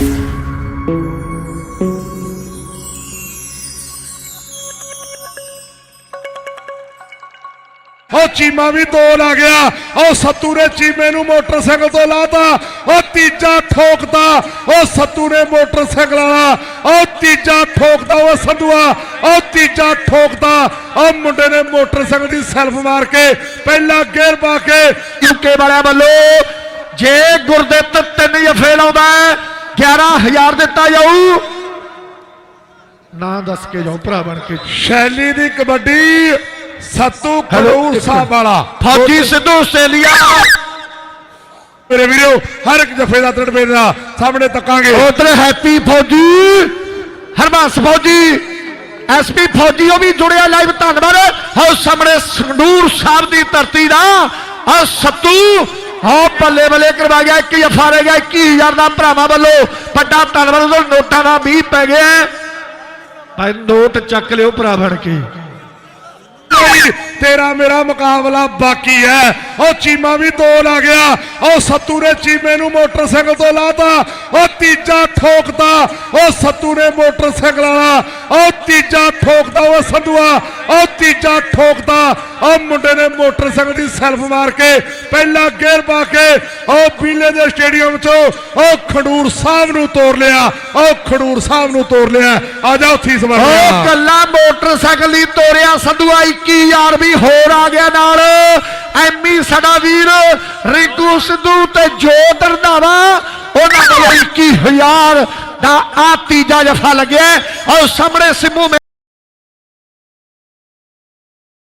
ਉਹ ਚੀਮਾ ਵੀ ਤੋਲ ਆ ਗਿਆ। ਉਹ ਸੱਤੂ ਨੇ ਚੀਮੇ ਨੂੰ ਮੋਟਰਸਾਈਕਲ ਤੋਂ ਲਾਤਾ। ਉਹ ਤੀਜਾ ਠੋਕਦਾ। ਉਹ ਸੱਤੂ ਨੇ ਮੋਟਰਸਾਈਕਲ ਵਾਲਾ। ਉਹ ਤੀਜਾ ਠੋਕਦਾ ਉਹ ਸੰਧੂਆ। ਉਹ ਤੀਜਾ ਠੋਕਦਾ। ਉਹ ਮੁੰਡੇ ਨੇ ਮੋਟਰਸਾਈਕਲ ਦੀ ਸੈਲਫ ਮਾਰ ਕੇ ਪਹਿਲਾ ਗੇਅਰ ਪਾ ਕੇ ਯੂਕੇ ਵਾਲਿਆਂ ਵੱਲੋਂ। ਜੇ ਗੁਰਦਿੱਤ ਤਿੰਨ ਜਫੇ ਲਾਉਂਦਾ 11000 ਦਿੱਤਾ ਜਾਊ। ਨਾਂ ਦੱਸ ਕੇ ਜਾਓ ਭਰਾ ਬਣ ਕੇ। ਸ਼ੈਲੀ ਦੀ ਕਬੱਡੀ ਸੱਤੂ ਖਡੂਰ ਸਾਹਿਬ ਵਾਲਾ। ਫੌਜੀ ਸਿੱਧੂ ਆਸਟ੍ਰੇਲੀਆ। ਮੇਰੇ ਵੀਰੋ ਹਰ ਇੱਕ ਜਫੇ ਦਾ ਤੜਪੇ ਦਾ ਸਾਹਮਣੇ ਤੱਕਾਂਗੇ। ਉਧਰ ਹੈਪੀ ਫੌਜੀ ਹਰਬੰਸ ਫੌਜੀ ਐਸਪੀ ਫੌਜੀ ਉਹ ਵੀ ਜੁੜਿਆ ਲਾਈਵ ਧੰਨਵਾਦ। ਹੋ ਸਾਹਮਣੇ ਸੰਗਰੂਰ ਸਾਹਿਬ ਦੀ ਧਰਤੀ ਦਾ। ਆ ਸੱਤੂ ਹੋ ਬੱਲੇ ਬੱਲੇ ਕਰਵਾ ਗਿਆ, ਇੱਕ ਜਫਾ ਰਹਿ ਗਿਆ 21000 ਦਾ ਭਰਾਵਾਂ ਵੱਲੋਂ। ਵੱਡਾ ਧੰਨਵਾਦ ਉਹ ਨੋਟਾਂ ਦਾ 20 ਪੈ ਗਿਆ। ਭਾਈ ਨੋਟ ਚੱਕ ਲਿਓ ਭਰਾ ਬਣ ਕੇ। ਤੇਰਾ ਮੇਰਾ ਮੁਕਾਬਲਾ ਬਾਕੀ ਹੈ। ਉਹ ਚੀਮਾ ਵੀ ਤੋਲ ਆ ਗਿਆ। ਉਹ ਸੱਤੂ ਨੇ ਚੀਮੇ ਨੂੰ ਮੋਟਰਸਾਈਕਲ ਤੋਂ ਲਾਤਾ। ਉਹ ਤੀਜਾ ਠੋਕਦਾ ਉਹ ਸੱਤੂ ਨੇ ਮੋਟਰਸਾਈਕਲ ਵਾਲਾ। ਉਹ ਤੀਜਾ ਠੋਕਦਾ ਉਹ ਸੰਧੂਆ। ਉਹ ਤੀਜਾ ਠੋਕਦਾ ਉਹ ਮੁੰਡੇ ਨੇ ਮੋਟਰਸਾਈਕਲ ਦੀ ਸੈਲਫ ਮਾਰ ਕੇ ਪਹਿਲਾ ਗੇਅਰ ਪਾ ਕੇ ਉਹ ਪੀਲੇ ਦੇ ਸਟੇਡੀਅਮ ਚੋਂ ਉਹ ਖਡੂਰ ਸਾਹਿਬ ਨੂੰ ਤੋੜ ਲਿਆ। ਉਹ ਖਡੂਰ ਸਾਹਿਬ ਨੂੰ ਤੋੜ ਲਿਆ। ਆ ਜਾ ਉੱਥੀ ਉਹ ਕੱਲਾ ਮੋਟਰਸਾਈਕਲ ਹੀ ਤੋਰਿਆ ਸੰਧੂਆ 21000 ਵੀ ਹੋਰ ਆ ਗਿਆ ਨਾਲ। ਐਮੀ ਸਾਡਾ ਵੀਰ, ਰਿੰਕੂ ਸਿੱਧੂ ਤੇ ਜੋਤ ਰੰਧਾਵਾ ਉਹਨਾਂ ਨੂੰ 21000 ਦਾ ਆ ਤੀਜਾ ਜਫਾ ਲੱਗਿਆ। ਔਰ ਸਾਹਮਣੇ ਸਿੰਮੂ